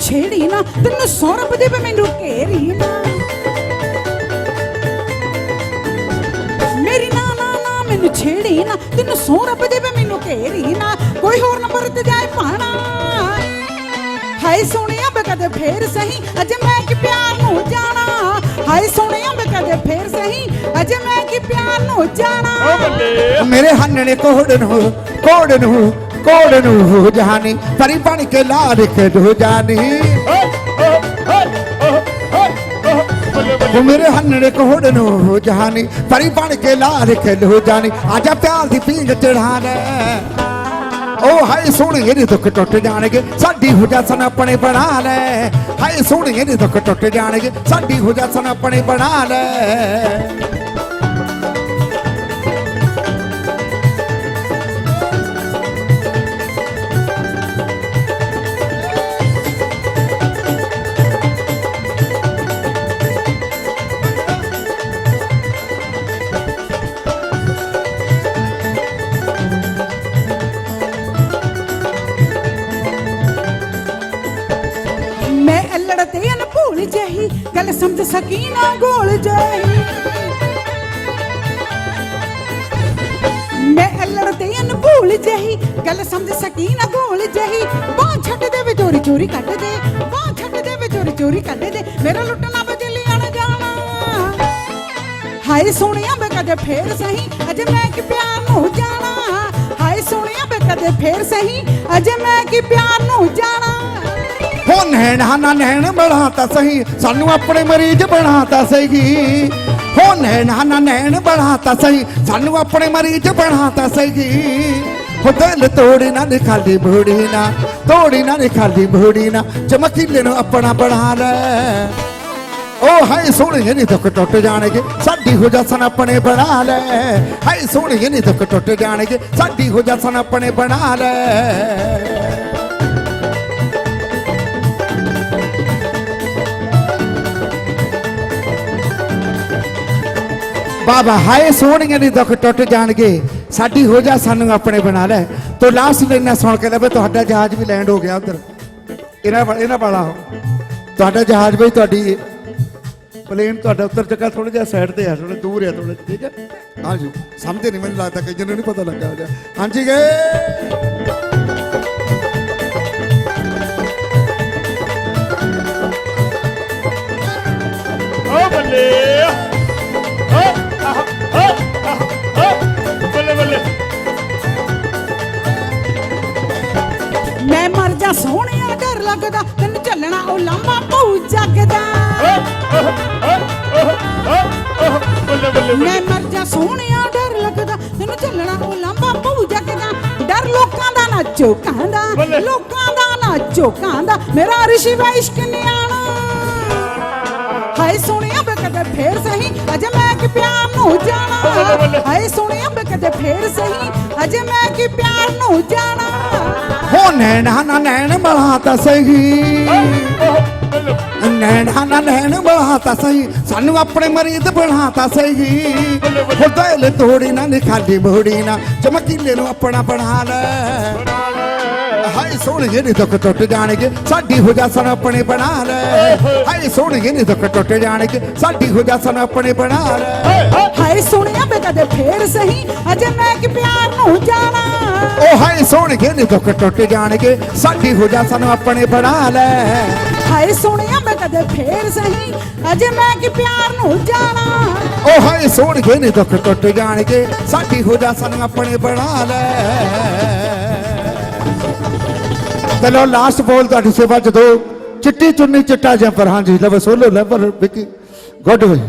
ਛੇੜੀ ਨਾ ਤੈਨੂੰ ਸੌਰਭ ਦੇ ਮੈਨੂੰ ਘੇਰੀ ਨਾ। ਮੇਰੀ ਨਾ ਨਾ ਨਾ ਮੈਨੂੰ ਛੇੜੀ ਨਾ ਤੈਨੂੰ ਸੌਰਭ ਦੇ ਮੈਨੂੰ ਘੇਰੀ ਨਾ। ਕੋਈ ਹੋਰ ਨੰਬਰ ਤੇ ਜਾਏ ਪਾਣਾ ਹਾਏ ਸੋਹਣਿਆ ਬੇ ਕਦੇ ਫੇਰ ਸਹੀ ਅਜੇ ਮੈਂ ਕਿ ਪਿਆਰ ਨੂੰ ਜਾਣਾ। ਹਾਏ ਸੋਹਣਿਆ ਬੇ ਕਦੇ ਫੇਰ ਸਹੀ ਅਜੇ ਮੈਂ ਕਿ ਪਿਆਰ ਨੂੰ ਜਾਣਾ। ਮੇਰੇ ਹੰਨਣੇ ਕੋੜ ਨੂੰ ਕੋੜ ਨੂੰ ਕੋੜ ਨੂੰ ਜਹਾਨੀ ਪਰੀ ਬਣ ਕੇ ਲਾ ਕੇ ਦੋ ਜਾਨੀ ਉਹ ਮੇਰੇ ਹੰਨਣੇ ਕੋੜ ਨੂੰ ਜਹਾਨੀ ਪਰੀ ਬਣ ਕੇ ਲਾ ਕੇ ਦੋ ਜਾਨੀ ਆਜਾ ਪਿਆਰ ਦੀ ਪੀਂਗ ਚੜਾ ਲੈ ਉਹ ਹਾਏ ਸੋਹਣੀਏ ਨੀ ਦੁੱਖ ਟੁੱਟ ਜਾਣਗੇ, ਸਾਡੀ ਹੋ ਜਾਸਨ ਆਪਣੇ ਬਣਾ ਲੈ। ਹਾਏ ਸੋਹਣੀਏ ਨੀ ਦੁੱਖ ਟੁੱਟ ਜਾਣਗੇ, ਸਾਡੀ ਹੋ ਜਾਸਨ ਆਪਣੇ ਬਣਾ ਲੈ। ਮੈਂ ਅਨ ਭੂਲ ਜਹੀ, ਗੱਲ ਸਮਝ ਸਕੀ ਨਾ ਗੋਲ ਜਾਈ ਮੈਂ ਅਲੜ ਅਨ ਭੂਲ ਜਾਈ ਗੱਲ ਸਮਝ ਸਕੀ ਨਾ ਗੋਲ ਜਾਈ ਬਾਹ ਛੱਡ ਦੇ ਵੇ ਚੋਰੀ ਚੋਰੀ ਕੱਢ ਦੇ, ਬਾਹ ਛੱਡ ਦੇ ਵੇ ਚੋਰੀ ਚੋਰੀ ਕੱਢ ਦੇ, ਮੇਰਾ ਲੁੱਟਣਾ ਬਜਲੀ ਆਣ ਜਾਣਾ। ਹਾਏ ਸੋਹਣਿਆ ਮੈਂ ਕਦੇ ਫੇਰ ਸਹੀ, ਅਜੇ ਮੈਂ ਕਿ ਪਿਆਰ ਨੂੰ ਜਾਣਾ। ਹਾਏ ਸੋਹਣਿਆ ਮੈਂ ਕਦੇ ਫੇਰ ਸਹੀ, ਅਜੇ ਮੈਂ ਕਿ ਪਿਆਰ ਨੂੰ ਜਾਣਾ। ਹੋ ਨੈਣਾ ਨਾ ਨੈਣ ਬਣਾਤਾ ਸਹੀ, ਸਾਨੂੰ ਆਪਣੇ ਮਰੀਜ਼ ਬਣਾਤਾ ਸਹੀ। ਹੋ ਨੈਣਾ ਨਾ ਨੈਣ ਬਣਾਤਾ ਸਹੀ, ਸਾਨੂੰ ਆਪਣੇ ਮਰੀਜ਼ ਬਣਾਤਾ ਸਹੀ। ਹੋ ਦਿਲ ਤੋੜੀ ਨਾ ਨੀ ਖਾਲੀ ਬੂੜੀ ਨਾ, ਤੋੜੀ ਨਾ ਨੀ ਖਾਲੀ ਬੂੜੀ ਨਾ, ਚਮਕੀਲੇ ਨੂੰ ਆਪਣਾ ਬਣਾ ਲੈ। ਉਹ ਹਾਏ ਸੋਹਣੇ ਨੀ ਦੁੱਖ ਟੁੱਟ ਜਾਣਗੇ, ਸਾਡੀ ਹੋ ਜਾਸਨ ਆਪਣੇ ਬਣਾ ਲੈ। ਹਾਏ ਸੋਹਣੇ ਨੀ ਦੁੱਖ ਟੁੱਟ ਜਾਣਗੇ, ਸਾਡੀ ਹੋ ਜਾਸਨ ਆਪਣੇ ਬਣਾ ਲੈ। ਬਾਬਾ ਹਾਏ ਸੋਹਣੀਆਂ ਦੀ ਦੁੱਖ ਟੁੱਟ ਜਾਣਗੇ। ਸਾਡੀ ਹੋ ਜਾ ਸਾਨੂੰ ਆਪਣੇ ਬਣਾ ਲੈ। ਤੋ ਲਾਸਟ ਲੈਣਾ ਸੁਣ ਕੇ ਲਵੇ ਤੁਹਾਡਾ ਜਹਾਜ਼ ਵੀ ਲੈਂਡ ਹੋ ਗਿਆ ਉਧਰ। ਇਹਨਾਂ ਵਾ- ਇਹਨਾਂ ਵਾਲਾ ਤੁਹਾਡਾ ਜਹਾਜ਼ ਵੀ ਤੁਹਾਡੀ ਪਲੇਨ ਤੁਹਾਡਾ ਉੱਤਰ ਚੱਕਾ ਥੋੜਾ ਜਿਹਾ ਸਾਈਡ ਤੇ ਆ ਥੋੜਾ ਦੂਰ ਆ ਥੋੜਾ ਠੀਕ ਹੈ? ਹਾਂਜੀ। ਸਮਝੇ ਨਹੀਂ ਮੈਨੂੰ ਲੱਗਦਾ ਕਿ ਜਿਹਨੂੰ ਨਹੀਂ ਪਤਾ ਲੱਗਾ ਹਾਂਜੀ, ਗਏ! ਜਾ ਸੋਹਣਿਆ ਡਰ ਲੱਗਦਾ ਤੈਨੂੰ ਚੱਲਣਾ ਉਹ ਲਾਂਬਾ ਪਊ ਜਗਦਾ। ਮੈਂ ਮਰ ਜਾ ਸੋਹਣਿਆ ਡਰ ਲੱਗਦਾ ਤੈਨੂੰ ਚੱਲਣਾ ਉਹ ਲਾਂਬਾ ਪਊ ਜਗਦਾ। ਡਰ ਲੋਕਾਂ ਦਾ ਨਾ ਝੋਕਾਂ ਦਾ। ਲੋਕਾਂ ਦਾ ਨਾ ਝੋਕਾਂ ਦਾ ਮੇਰਾ ਰਿਸ਼ੀ ਵਾ ਇਸ਼ਕ ਨਿਆਣਾ। ਹਾਏ ਸੋਹਣਿਆ ਬੇ ਕਦੇ ਫੇਰ ਸਹੀ ਅਜੇ ਮੈਂ ਕਿ ਪਿਆਰ ਨੂੰ ਜਾਣਾ। ਹਾਏ ਸੋਹਣਿਆ ਬੇ ਕਦੇ ਫੇਰ ਸਹੀ ਅਜੇ ਮੈਂ ਕਿ ਪਿਆਰ ਨੂੰ ਜਾਣਾ। ਨੈਣਾ ਨਾ ਨੈਣ ਬਣਾਤਾ ਸਹੀ। ਨੈਣਾ ਨਾ ਨੈਣ ਬਣਾਤਾ ਸਹੀ। ਸਾਨੂੰ ਆਪਣੇ ਮਰੀਜ਼ ਬਣਾਤਾ ਸਹੀ। ਹੋ ਤੋੜੀ ਨਾ ਨੀ ਬੋੜੀ ਨਾ। ਚਮਕੀਲੇ ਨੂੰ ਆਪਣਾ ਬਣਾ ਲੈ। ਹਾਏ ਸੋਹਣੇ ਨੀ ਦੁੱਖ ਟੁੱਟ ਜਾਣਗੇ। ਸਾਡੀ ਹੋ ਜਾ ਸਨ ਆਪਣੇ ਬਣਾ ਲੈ। ਹਾਏ ਸੋਹਣੇ ਨੀ ਦੁੱਖ ਟੁੱਟ ਜਾਣਗੇ। ਸਾਡੀ ਹੋ ਜਾ ਸਨ ਆਪਣੇ ਬਣਾ ਲੈ। ਹਾਏ ਸੋਹਣਿਆ ਬੇ ਕਦੇ ਫੇਰ ਸਹੀ। ਅਜੇ ਮੈਂ ਕਿ ਪਿਆਰ ਨੂੰ ਜਾਣਾ ਉਹ ਹਾਏ ਸੋਹਣੇ ਨੀ ਦੁੱਖ ਟੁੱਟ ਜਾਣਗੇ। ਸਾਡੀ ਹੋ ਜਾ ਸਨ ਆਪਣੇ ਬਣਾ ਲੈ। ਹਾਏ ਸੋਹਣਿਆ ਮੈਂ ਕਦੇ ਫੇਰ ਸਹੀ। ਅਜੇ ਮੈਂ ਕਿ ਪਿਆਰ ਨੂੰ ਜਾਣਾ। ਉਹ ਹਾਏ ਸੋਹਣੇ ਨੀ ਦੁੱਖ ਟੁੱਟ ਜਾਣਗੇ। ਸਾਡੀ ਹੋ ਜਾ ਸਾਨੂੰ ਆਪਣੇ ਬਣਾ ਲੈ। ਤੇ ਲੋ ਲਾਸਟ ਬੋਲ ਤੁਹਾਡੀ ਸੇਵਾ ਜਦੋਂ ਚਿੱਟੀ ਚੁੰਨੀ ਚਿੱਟਾ ਜੰਪਰ ਹਾਂਜੀ ਲਵ ਸੋਲੋ ਲੈਵਰ ਵਿਕੀ ਗੁੱਡ ਹੋਈ